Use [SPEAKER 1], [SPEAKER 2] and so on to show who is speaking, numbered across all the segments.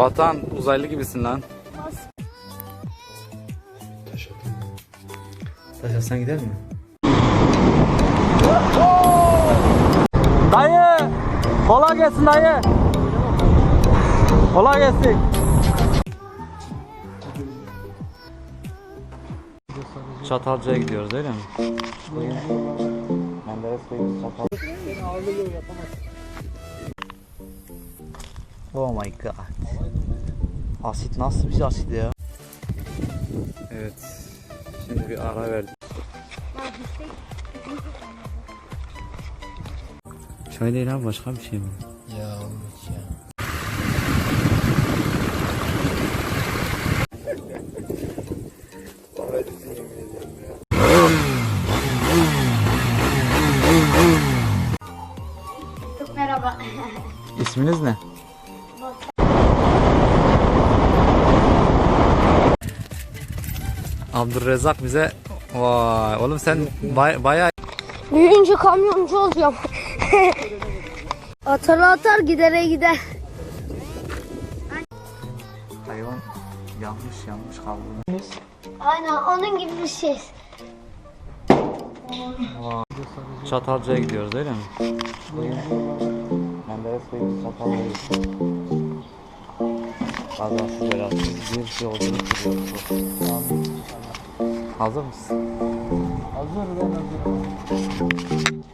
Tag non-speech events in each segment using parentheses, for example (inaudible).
[SPEAKER 1] Batan uzaylı gibisin lan. Taş atın. Taş atsan gider mi? Dayı! Kolay gelsin dayı. Kolay gelsin. Çatalca'ya gidiyoruz öyle mi? Menderes Bey Çatal. Oh my god. Asit nasıl bir asit ya? Evet. Şimdi bir ara verdik. Çay değil abi başka bir şey mi?
[SPEAKER 2] Ya olmuş ya.
[SPEAKER 3] Merhaba.
[SPEAKER 1] İsminiz ne? Abdurrezzak bize Vay oğlum sen bay, bayağı
[SPEAKER 3] Büyüyünce kamyoncu olacağım. atar atar gidere gider.
[SPEAKER 1] hayvan yanlış yanlış kavrulmuş.
[SPEAKER 3] Aynen onun gibi bir şey.
[SPEAKER 1] Çatalca'ya gidiyoruz öyle mi? Menderes Bey Çatalca'ya Kazasız belasız bir şey yolculuk sürüyoruz. Hazır mısın?
[SPEAKER 2] Hazır ben hazırım.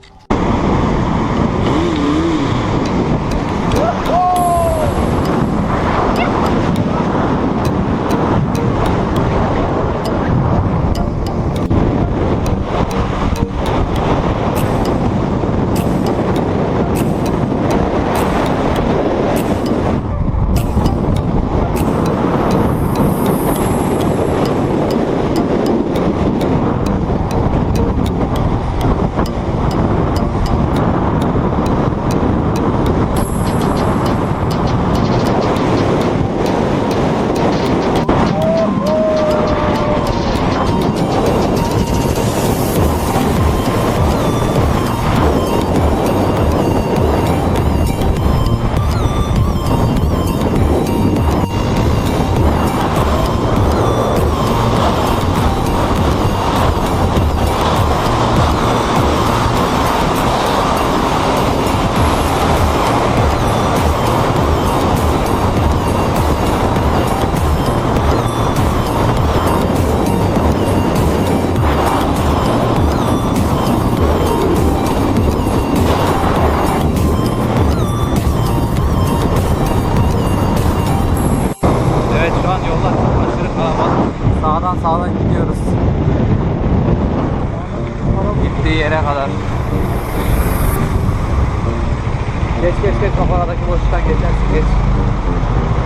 [SPEAKER 1] Boşluktan geçersin geç.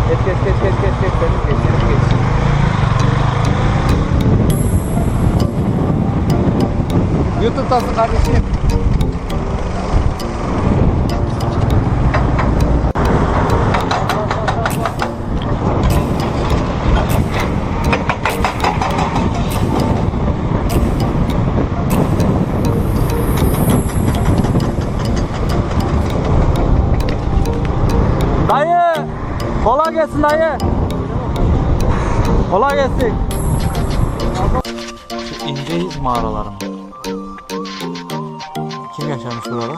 [SPEAKER 1] Geç geç geç geç geç geç Deniz geç Deniz geç. YouTube'dasın kardeşim. Kolay gelsin dayı. Kolay gelsin. Şu inceyiz mağaraları mı? Kim yaşamış burada?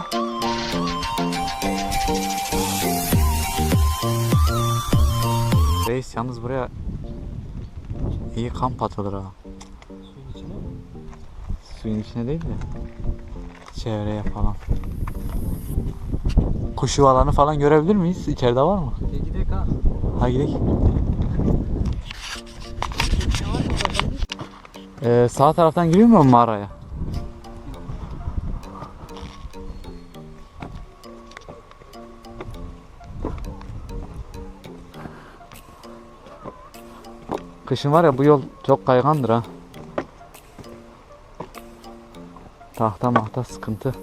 [SPEAKER 1] Reis yalnız buraya iyi kamp atılır ha. Suyun içine değil de çevreye falan. Kuş yuvalarını falan görebilir miyiz? İçeride var mı? Hadi gidelim. Ee, sağ taraftan giriyor mu mağaraya? Kışın var ya bu yol çok kaygandır ha. Tahta mahta sıkıntı.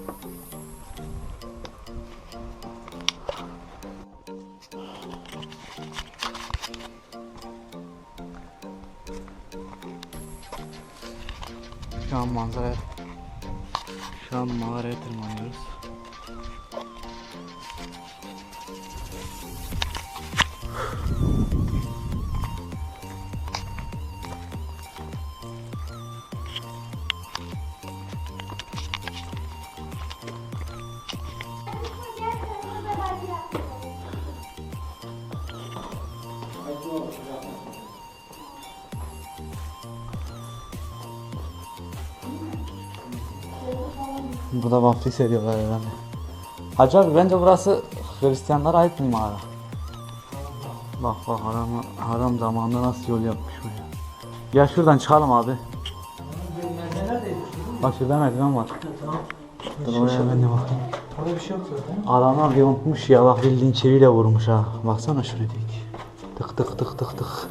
[SPEAKER 1] Manzaraya Şu an mağaraya tırmanıyoruz. Burada vaftiz ediyorlar herhalde. Hacı abi bence burası Hristiyanlara ait bir mağara. Bak bak haram, haram zamanında nasıl yol yapmış buraya. Gel şuradan çıkalım abi. Bak şurada merdiven var. Dur oraya ben de bakayım.
[SPEAKER 2] Orada bir şey yok zaten.
[SPEAKER 1] Adamlar bir unutmuş ya bak bildiğin çeviyle vurmuş ha. Baksana şuraya dik. Tık tık tık tık tık.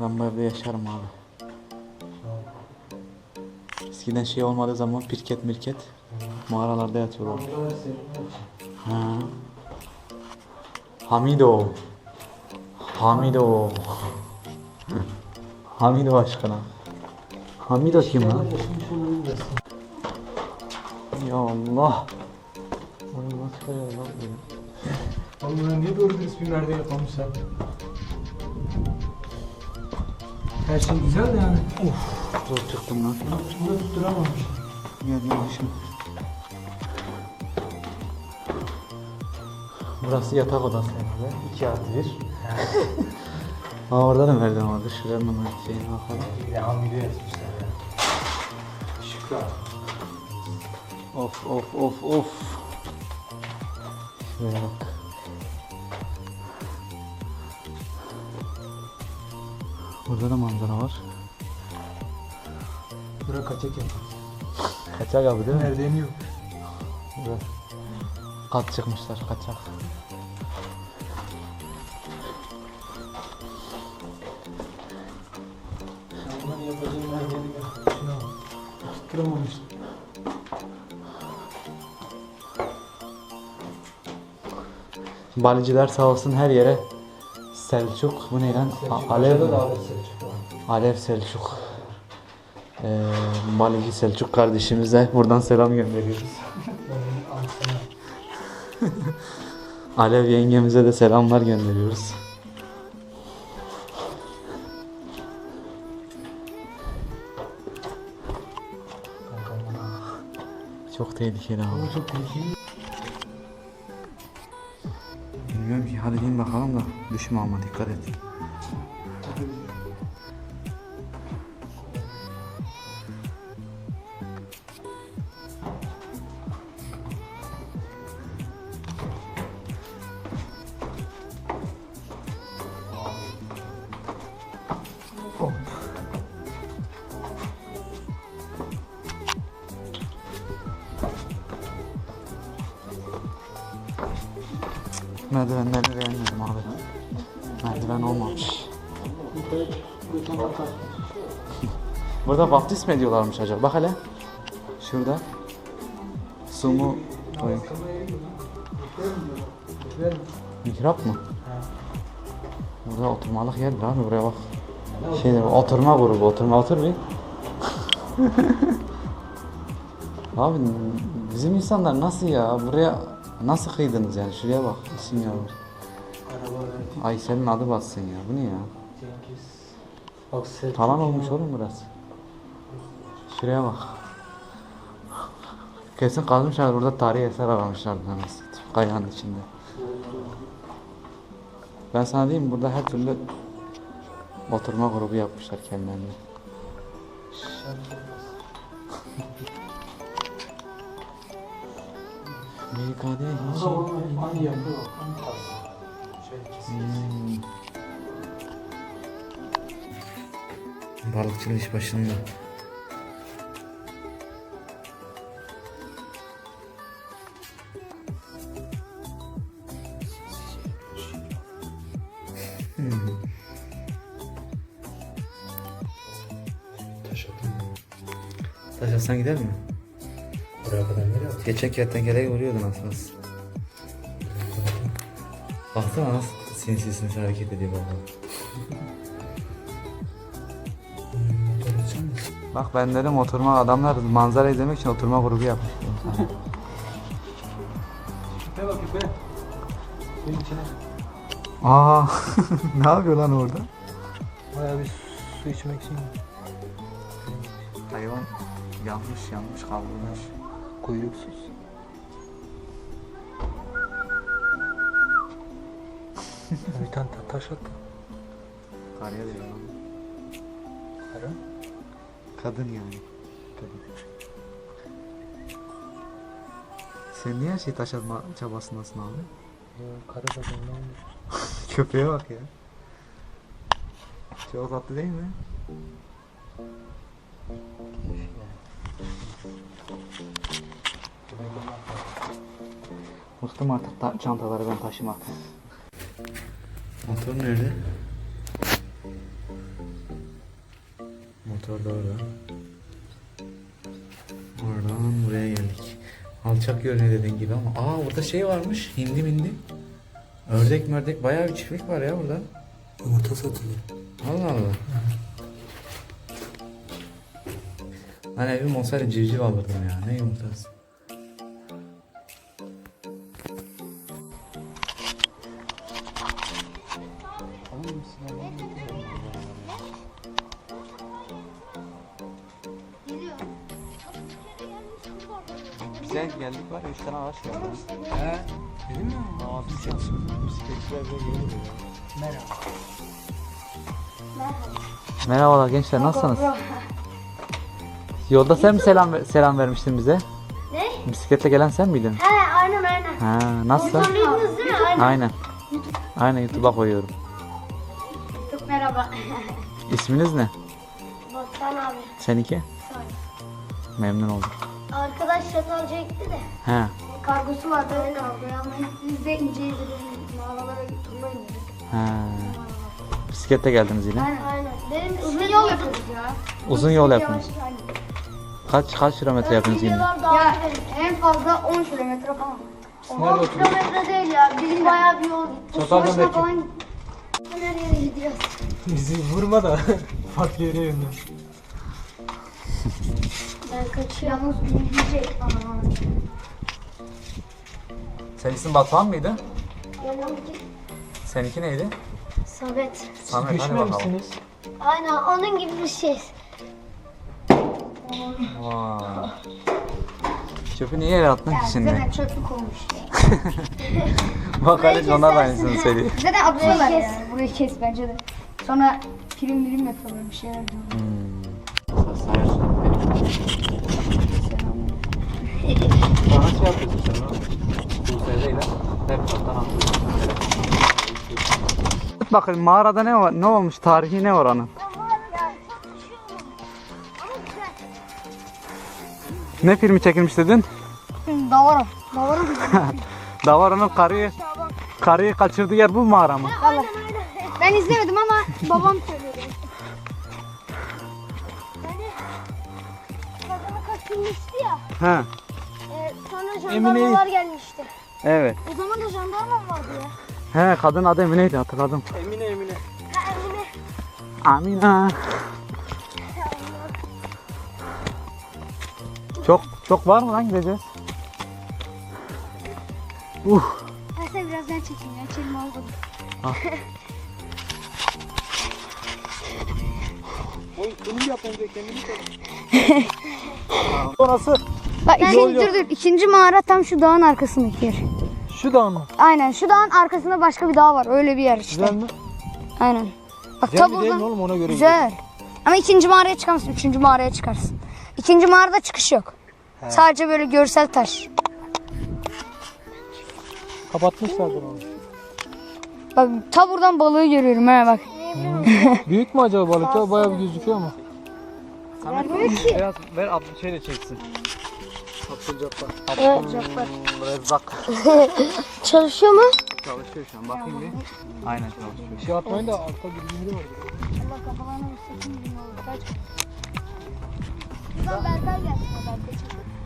[SPEAKER 1] Ben bu evde yaşarım abi. Eskiden şey olmadığı zaman pirket mirket mağaralarda yatıyorlar. Ha. Hamido. Hamido. Hamido aşkına. Hamido kim lan? Ya Allah. Bu?
[SPEAKER 2] Oğlum niye doğru dürüst bir merde yapmamışlar? Her şey güzel de yani. Of.
[SPEAKER 1] Zor çıktım lan.
[SPEAKER 2] Bunu tutturamamış.
[SPEAKER 1] Gel gel şimdi. Burası yatak odası herhalde. 2 artı 1. (laughs) Aa orada da merdiven vardı. Şuraya numara şeyine bakalım.
[SPEAKER 2] Bir de yazmışlar ya. Şükran.
[SPEAKER 1] Of of of of. Şuraya bak. Burada da manzara var.
[SPEAKER 2] Bura kaçak yapar.
[SPEAKER 1] Kaçak abi değil mi?
[SPEAKER 2] Merdiveni yok.
[SPEAKER 1] Burada. Kat çıkmışlar kaçak.
[SPEAKER 2] Şuna bak. Tutturamamış.
[SPEAKER 1] Balıcılar sağ olsun her yere Selçuk bu ne lan? A- Alev mi? Alev Selçuk. Ee, Balıcı Selçuk kardeşimize buradan selam gönderiyoruz. (laughs) Alev yengemize de selamlar gönderiyoruz. Çok tehlikeli abi.
[SPEAKER 2] Çok tehlikeli.
[SPEAKER 1] Düşme ama dikkat et. Merdivenleri beğenmedim abi. Merdiven olmamış. Burada vaftiz mi ediyorlarmış acaba? Bak hele. Şurada. Su mu? koymuş? Mihrap mı? Burada oturmalık yerdir abi buraya bak. Şeydir oturma grubu oturma otur bir. (laughs) abi bizim insanlar nasıl ya buraya nasıl kıydınız yani şuraya bak isim yazmış. Ay senin adı bassın ya bu ne ya?
[SPEAKER 2] Cengiz.
[SPEAKER 1] Talan olmuş oğlum burası. Şuraya bak. Kesin kazmışlar burada tarihi eser aramışlar. Kayanın içinde. Ben sana diyeyim burada her türlü oturma grubu yapmışlar kendilerine. Amerika'da hiç...
[SPEAKER 2] Hangi yapı o?
[SPEAKER 1] Hmm. Balıkçılık iş başında.
[SPEAKER 2] Taş
[SPEAKER 1] atsan gider mi?
[SPEAKER 2] Oraya kadar nereye atayım?
[SPEAKER 1] Geçen kertenkeleyi vuruyordun aslında. Baksana nasıl sinsi sinsi hareket ediyor baba. Bak ben dedim oturma adamlar manzara izlemek için oturma grubu yapmış.
[SPEAKER 2] Küpe bak küpe. Suyun içine.
[SPEAKER 1] Aa (laughs) ne yapıyor lan orada?
[SPEAKER 2] Bayağı bir su içmek için
[SPEAKER 1] Hayvan yanmış yanmış kavrulmuş.
[SPEAKER 2] kuyruksuz. (laughs) bir tane ta- taş at.
[SPEAKER 1] Karıya diyor lan.
[SPEAKER 2] Karı.
[SPEAKER 1] Kadın yani. Kadın. Sen niye her şey taş atma çabasındasın abi?
[SPEAKER 2] Ya, Karı da bundan. (laughs)
[SPEAKER 1] Köpeğe bak ya. Çok tatlı değil mi? Bıktım artık ta- çantaları ben taşımaktan. Motor nerede? Motor da orada. Oradan buraya geldik. Alçak görünüyor dediğin gibi ama aa burada şey varmış hindi mindi. Ördek mördek bayağı bir çiftlik var ya burada.
[SPEAKER 2] Yumurta satılıyor.
[SPEAKER 1] Allah Allah. Hani evim olsaydı civciv alırdım ya. Ne yumurtası?
[SPEAKER 2] Merhaba.
[SPEAKER 1] Merhabalar gençler nasılsınız? Yolda sen mi selam selam vermiştin bize?
[SPEAKER 3] Ne?
[SPEAKER 1] Bisikletle gelen sen miydin?
[SPEAKER 3] He aynen aynen.
[SPEAKER 1] Ha nasıl?
[SPEAKER 3] Tanıdınız değil mi? Aynen.
[SPEAKER 1] Aynen. Aynen YouTube'a koyuyorum.
[SPEAKER 3] Çok merhaba. (laughs)
[SPEAKER 1] İsminiz ne?
[SPEAKER 3] Bostan abi.
[SPEAKER 1] Seninki? Memnun oldum.
[SPEAKER 3] Arkadaş çatalca gitti de.
[SPEAKER 1] He.
[SPEAKER 3] Kargosu vardı öyle kargoyu ama biz de inceyiz dedik.
[SPEAKER 1] He. Bisikletle geldiniz yine.
[SPEAKER 3] Aynen aynen. Benim uzun yol yapıyoruz ya.
[SPEAKER 1] Uzun yol yaptınız. Kaç kaç kilometre yaptınız yine?
[SPEAKER 3] Ya en fazla 10 kilometre falan.
[SPEAKER 2] Nerede
[SPEAKER 3] 10 kilometre değil ya. Bizim bayağı bir yol gitti.
[SPEAKER 2] Çatalca
[SPEAKER 3] Başına
[SPEAKER 2] belki.
[SPEAKER 3] falan her yere gidiyoruz.
[SPEAKER 2] Bizi vurma da (laughs) farklı yere yönlen.
[SPEAKER 3] Ben kaçıyorum. Yalnız büyüyecek.
[SPEAKER 1] Senin isim Batuhan mıydı? Seninki neydi?
[SPEAKER 3] Samet.
[SPEAKER 1] Samet hadi
[SPEAKER 2] Düşme
[SPEAKER 1] bakalım.
[SPEAKER 3] Aynen onun gibi bir şey.
[SPEAKER 1] Vay. Çöpü niye yere attın ki şimdi?
[SPEAKER 3] Zaten çöplük olmuş. (laughs)
[SPEAKER 1] Bak Halit ona da aynısını söylüyor. (laughs)
[SPEAKER 4] Zaten atıyorlar
[SPEAKER 3] Burayı kes.
[SPEAKER 4] yani. Burayı kes bence de. Sonra prim birim yapıyorlar bir şeyler diyor.
[SPEAKER 1] Bana şey yapıyorsun sen lan. Buse'yle hep atıyorsun. Bakın mağarada ne var? Ne olmuş? Tarihi ne oranın? Ne filmi çekilmiş dedin?
[SPEAKER 4] Davara.
[SPEAKER 1] Davara'nın (laughs) karıyı karıyı kaçırdığı yer bu mağara mı?
[SPEAKER 4] Ben izlemedim ama babam söylüyordu.
[SPEAKER 3] Kadını kaçırmıştı ya.
[SPEAKER 1] He.
[SPEAKER 3] E, sonra
[SPEAKER 2] Emine'yi-
[SPEAKER 3] jandarmalar gelmişti.
[SPEAKER 1] Evet.
[SPEAKER 3] O zaman da jandarma mı vardı ya?
[SPEAKER 1] He kadın adı Emine'ydi hatırladım.
[SPEAKER 2] Emine Emine.
[SPEAKER 3] Ha Emine.
[SPEAKER 1] Amina. Çok çok var mı lan gideceğiz? Uh.
[SPEAKER 3] Ben seni birazdan çekeyim ya. Çelim aldım.
[SPEAKER 2] Oğlum bunu yap önce kendini koy.
[SPEAKER 4] Bak
[SPEAKER 2] Yol
[SPEAKER 4] ikinci,
[SPEAKER 2] yok.
[SPEAKER 4] dur dur. İkinci mağara tam şu dağın arkasındaki yer.
[SPEAKER 2] şu dağ mı?
[SPEAKER 4] Aynen şu dağın arkasında başka bir dağ var. Öyle bir yer işte.
[SPEAKER 2] Güzel mi?
[SPEAKER 4] Aynen. Bak
[SPEAKER 2] Güzel
[SPEAKER 4] tam
[SPEAKER 2] mi değil mi oğlum ona göre?
[SPEAKER 4] Güzel. Ama ikinci mağaraya çıkamazsın. Üçüncü mağaraya çıkarsın. İkinci mağarada çıkış yok. Sadece böyle görsel taş.
[SPEAKER 2] Kapatmışlardır onu.
[SPEAKER 4] Bak ta buradan balığı görüyorum ha bak. (laughs)
[SPEAKER 2] Büyük mü acaba balıklar? Bayağı bir gözüküyor ama.
[SPEAKER 1] Biraz ver abla şeyle çeksin.
[SPEAKER 2] Abdülcabbar.
[SPEAKER 1] Rezzak (laughs)
[SPEAKER 3] Çalışıyor mu?
[SPEAKER 1] çalışıyor şu an bakayım bir. Aynen çalışıyor.
[SPEAKER 2] Şey atmayın da altta bir var.
[SPEAKER 4] Allah kafalarına vursun.
[SPEAKER 3] Buradan Berkay gelsin. Berkay.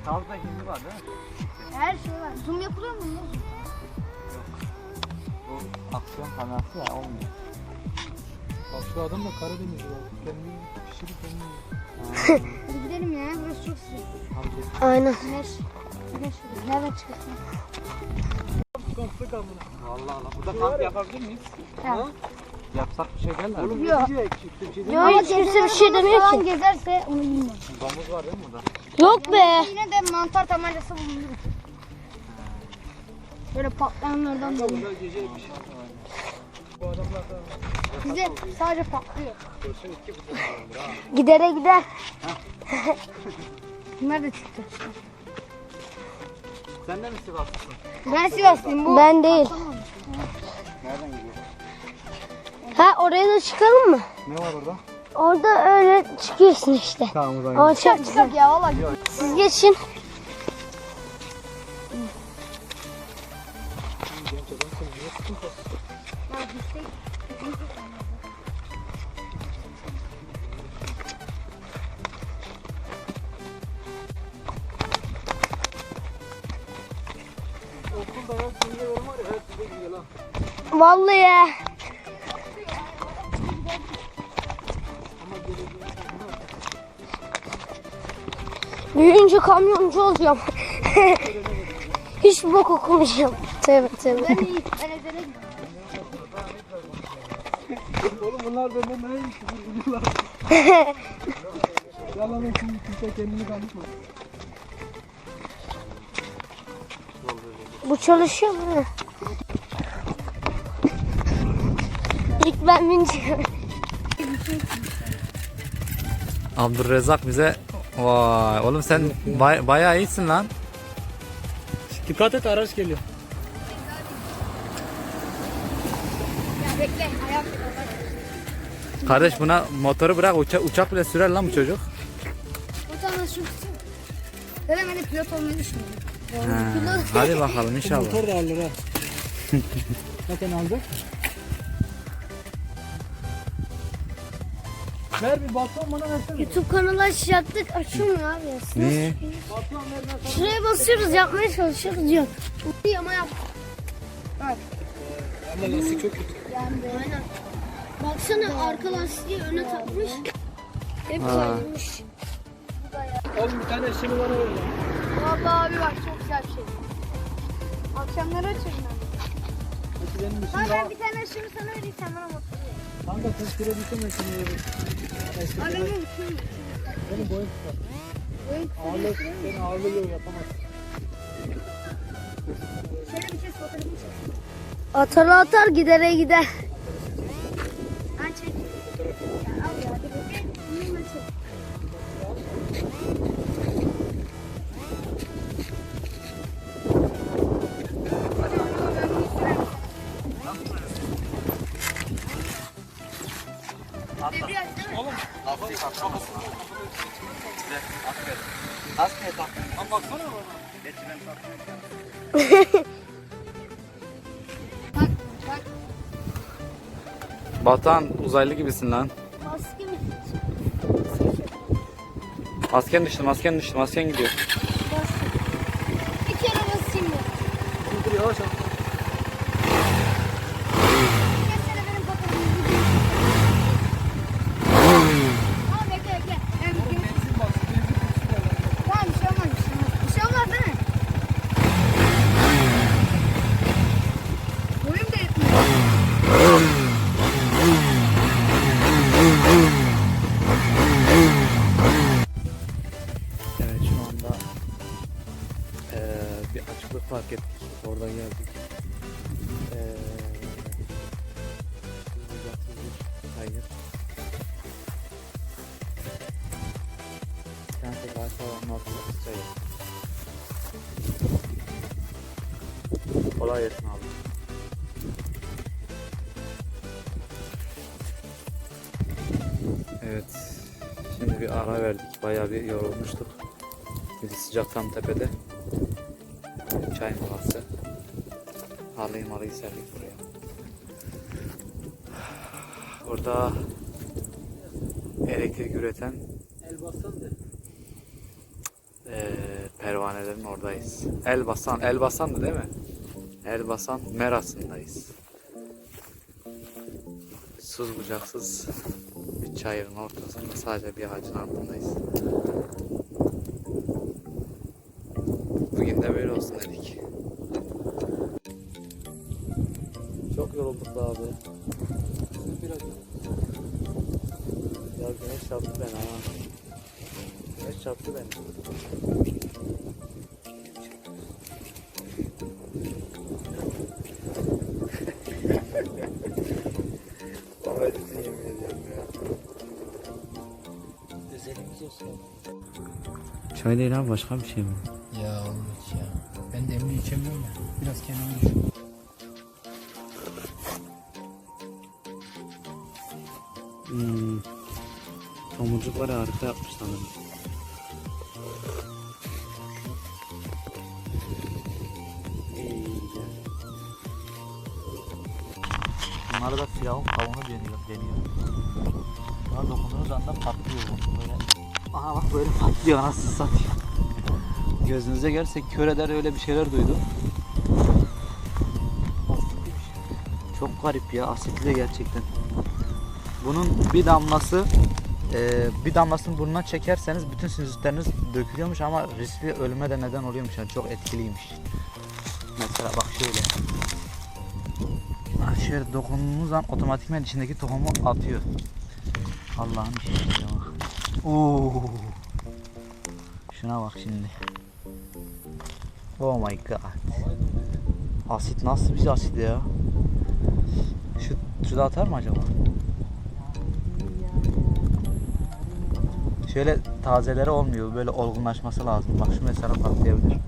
[SPEAKER 1] Tavukta hindi var değil mi?
[SPEAKER 3] Her şey var. Zoom yapılıyor mu?
[SPEAKER 1] Bu aksiyon kamerası ya olmuyor.
[SPEAKER 2] Bak şu adam da Karadenizli var. Kendini pişirip kendini yiyor.
[SPEAKER 4] Hadi gidelim ya. Burası çok sıcak.
[SPEAKER 3] Aynen.
[SPEAKER 4] Güneş. Güneş vuruyor. Nereden çıkarsın?
[SPEAKER 2] Sık amına.
[SPEAKER 1] Vallahi Allah. Burada kamp yapabilir miyiz?
[SPEAKER 4] Ha.
[SPEAKER 1] Yapsak bir şey derler. mi?
[SPEAKER 4] Yok.
[SPEAKER 3] Ama
[SPEAKER 4] Hiç kimse bir şey demiyor ki.
[SPEAKER 3] gezerse onu bilmiyorum.
[SPEAKER 1] Domuz var değil mi burada?
[SPEAKER 4] Yok be.
[SPEAKER 3] Yine de mantar tabancası bulunur. Böyle patlayanlardan da olur. Bize sadece patlıyor.
[SPEAKER 4] Gidere gider. (laughs)
[SPEAKER 3] Bunlar da çıktı.
[SPEAKER 1] Sen de mi Sivaslısın?
[SPEAKER 3] Ben Sivaslıyım. Bu
[SPEAKER 4] Ben değil.
[SPEAKER 1] Nereden gidiyor?
[SPEAKER 4] Ha oraya da çıkalım mı?
[SPEAKER 1] Ne var orada?
[SPEAKER 4] Orada öyle çıkıyorsun işte.
[SPEAKER 1] Tamam o zaman.
[SPEAKER 4] Güzel.
[SPEAKER 3] çıkak ya valla.
[SPEAKER 4] Siz geçin. Büyüyünce kamyoncu olacağım. (laughs) Hiç bok okumayacağım.
[SPEAKER 3] Ezene gidiyorum.
[SPEAKER 2] Oğlum bunlar benden küfür biliyorlar. Yalan olsun kimse kendini kanıtma.
[SPEAKER 4] Bu çalışıyor mu? İlk ben bineceğim.
[SPEAKER 1] Abdurrezzak bize Vay oğlum sen bay- bayağı iyisin lan.
[SPEAKER 2] Dikkat et araç geliyor.
[SPEAKER 3] Ya bekle. Ayak.
[SPEAKER 1] Kardeş buna motoru bırak uça- uçak bile sürer lan bu çocuk.
[SPEAKER 3] Motorla şu tutayım. Dedim ben de pilot olmayı düşünüyorum.
[SPEAKER 1] Ha, hadi bakalım inşallah.
[SPEAKER 2] Motor da alır ha. (laughs) Zaten alacak. Ver bir baton bana versene.
[SPEAKER 4] YouTube kanalı açacaktık. Açılmıyor abi.
[SPEAKER 1] Niye?
[SPEAKER 2] Baton ver ben sana.
[SPEAKER 4] Şuraya basıyoruz yapmaya çalışıyoruz yok.
[SPEAKER 3] İyi ama yap.
[SPEAKER 2] Ama lastik çok kötü.
[SPEAKER 4] Aynen. Baksana arka lastiği öne takmış. Hep kaymış.
[SPEAKER 2] Oğlum bir tane eşini bana ver.
[SPEAKER 3] Valla abi bak çok güzel bir şey. Akşamları açarım ben.
[SPEAKER 2] Benim işim
[SPEAKER 3] Ha
[SPEAKER 2] daha.
[SPEAKER 3] ben bir tane aşırı sana vereyim sen bana ver.
[SPEAKER 2] Kanka yerim. Ben
[SPEAKER 3] Abi
[SPEAKER 2] seni-
[SPEAKER 3] benim için.
[SPEAKER 2] Benim boyum kısa.
[SPEAKER 3] Boyun
[SPEAKER 2] Ağırlık, senin ağırlığı yok yapamazsın.
[SPEAKER 3] Şöyle bir kez fotoğrafını çek.
[SPEAKER 4] Atar atar gidere gider.
[SPEAKER 1] Batuhan uzaylı gibisin lan.
[SPEAKER 3] Maske mi?
[SPEAKER 1] Masken düştü masken düştü masken gidiyor.
[SPEAKER 3] Bir kere basayım ya.
[SPEAKER 2] Dur dur yavaş
[SPEAKER 1] Bayağı bir yorulmuştuk. Bir sıcak tam tepede. Çay molası. Halıyı malıyı serdik buraya. Burada elektrik üreten eee pervanelerin oradayız. Elbasan, Elbasan'dı değil mi? Elbasan Meras'ındayız. Suz bucaksız çayırın ortasında sadece bir ağacın altındayız. Bugün de böyle olsun dedik. Çok yorulduk da abi.
[SPEAKER 2] Biraz Ya güneş
[SPEAKER 1] çarptı beni ha. Güneş çarptı beni. Çay değil abi başka bir şey mi?
[SPEAKER 2] Ya olmuş ya. Ben demli içemiyorum ya. Biraz kendimi düşün.
[SPEAKER 1] Hmm. Tomurcukları harika yapmış sanırım. İyice. Bunlara da firavun kavunu deniyor. deniyor. Buna dokunduğunuz anda patlıyor. Böyle. Aha bak böyle patlıyor anasını satayım. Gözünüze gelse kör eder öyle bir şeyler duydum. Çok garip ya asitli gerçekten. Bunun bir damlası e, bir damlasını burnuna çekerseniz bütün sinüzitleriniz dökülüyormuş ama riskli ölüme de neden oluyormuş yani çok etkiliymiş. Mesela bak şöyle. Ha, Şöyle dokunduğunuz zaman otomatikman içindeki tohumu atıyor. Allah'ım şey bak. Oo. Şuna bak şimdi. Oh my god. Asit nasıl bir asit ya? Şu, şu da atar mı acaba? Şöyle tazeleri olmuyor. Böyle olgunlaşması lazım. Bak şu mesela patlayabilir.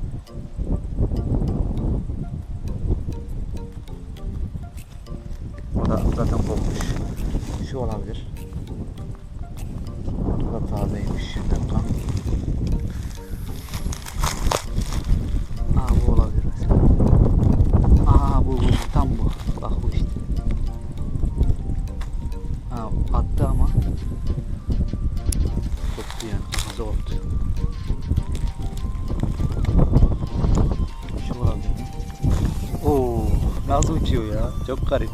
[SPEAKER 1] Çok garip.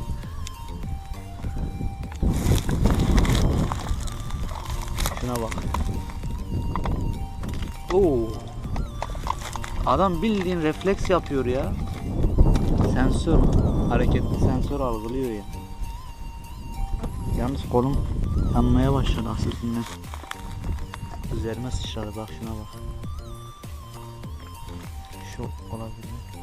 [SPEAKER 1] Şuna bak. Oo. Adam bildiğin refleks yapıyor ya. Sensör, hareketli sensör algılıyor ya. Yalnız kolum yanmaya başladı asitinden. Üzerime sıçradı bak şuna bak. Şu olabilir?